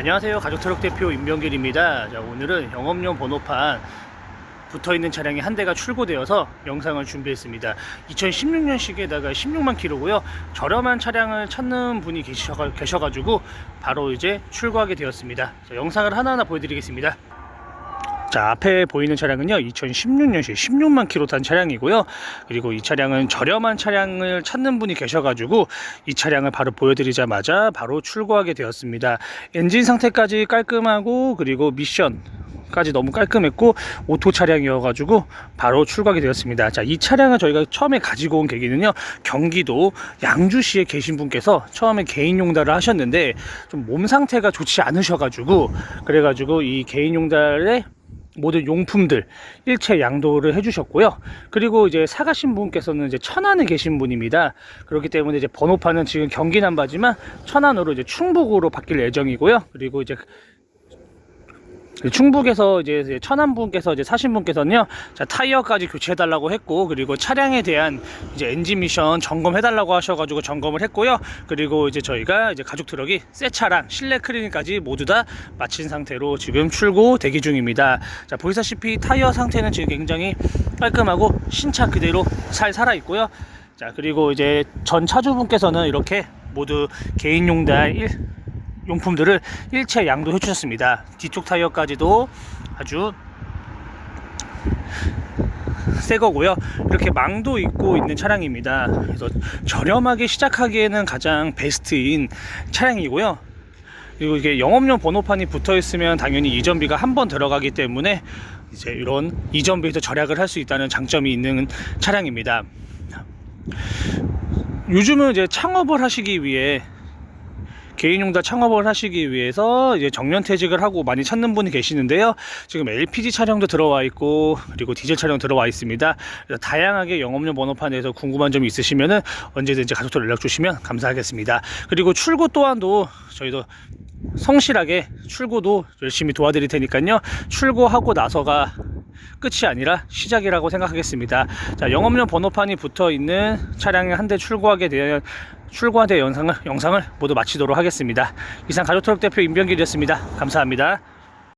안녕하세요. 가족트럭 대표 임병길입니다. 자, 오늘은 영업용 번호판 붙어 있는 차량이 한 대가 출고되어서 영상을 준비했습니다. 2016년식에다가 16만 킬로고요. 저렴한 차량을 찾는 분이 계셔가, 계셔가지고 바로 이제 출고하게 되었습니다. 자, 영상을 하나하나 보여드리겠습니다. 자, 앞에 보이는 차량은요, 2016년식 16만 킬로 탄 차량이고요. 그리고 이 차량은 저렴한 차량을 찾는 분이 계셔가지고 이 차량을 바로 보여드리자마자 바로 출고하게 되었습니다. 엔진 상태까지 깔끔하고 그리고 미션 까지 너무 깔끔했고 오토 차량이어가지고 바로 출고하게 되었습니다. 자, 이 차량을 저희가 처음에 가지고 온 계기는요, 경기도 양주시에 계신 분께서 처음에 개인 용달을 하셨는데 좀 몸 상태가 좋지 않으셔가지고 그래가지고 이 개인 용달에 모든 용품들 일체 양도를 해주셨고요. 그리고 이제 사가신 분께서는 이제 천안에 계신 분입니다. 그렇기 때문에 이제 번호판은 지금 경기 남바지만 천안으로 이제 충북으로 바뀔 예정이고요. 그리고 이제 충북에서 이제 천안 분께서 이제 사신 분께서는요, 자, 타이어까지 교체해달라고 했고, 그리고 차량에 대한 이제 엔진 미션 점검해달라고 하셔가지고 점검을 했고요. 그리고 이제 저희가 이제 가죽 트럭이 새 차량, 실내 클리닝까지 모두 다 마친 상태로 지금 출고 대기 중입니다. 자, 보시다시피 타이어 상태는 지금 굉장히 깔끔하고 신차 그대로 잘 살아 있고요. 자, 그리고 이제 전 차주분께서는 이렇게 모두 개인용 달 1, 용품들을 일체 양도해 주셨습니다. 뒤쪽 타이어까지도 아주 새 거고요. 이렇게 망도 있고 있는 차량입니다. 그래서 저렴하게 시작하기에는 가장 베스트인 차량이고요. 그리고 이게 영업용 번호판이 붙어 있으면 당연히 이전비가 한 번 들어가기 때문에 이제 이런 이전비에서 절약을 할 수 있다는 장점이 있는 차량입니다. 요즘은 이제 창업을 하시기 위해 개인용달 창업을 하시기 위해서 이제 정년퇴직을 하고 많이 찾는 분이 계시는데요. 지금 LPG 차량도 들어와 있고 그리고 디젤 차량 들어와 있습니다. 다양하게 영업용 번호판에서 궁금한 점이 있으시면은 언제든지 가족들 연락 주시면 감사하겠습니다. 그리고 출고 또한도 저희도 성실하게 출고도 열심히 도와드릴 테니까요. 출고하고 나서가 끝이 아니라 시작이라고 생각하겠습니다. 자, 영업용 번호판이 붙어 있는 차량이 한 대 출고하게 되면 출고한 대 영상을, 영상을 모두 마치도록 하겠습니다. 이상 가족트럭 대표 임병길이었습니다. 감사합니다.